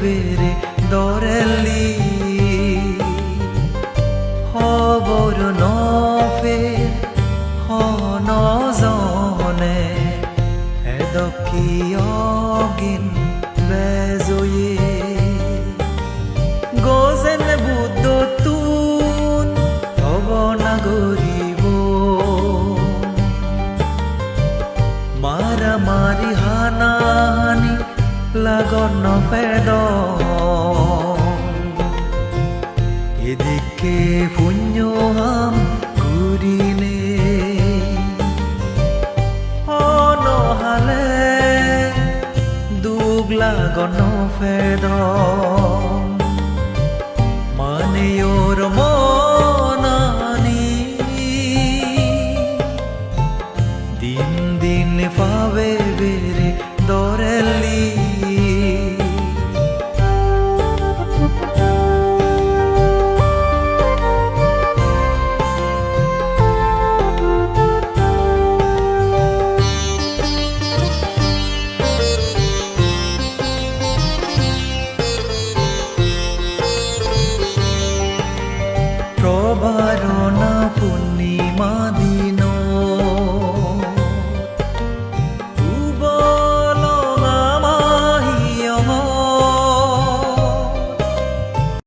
বেড়ে দরালি। হবর নফে হ নজনে এদকিয়গিন বেজয়ে। গজেন বুদ্ধ তুন হব নাগরিব মারামারি হানাহানি lagot no fedo edikke punyo ham kurile ono hale dugla gono fedo mane yor monani din din pave be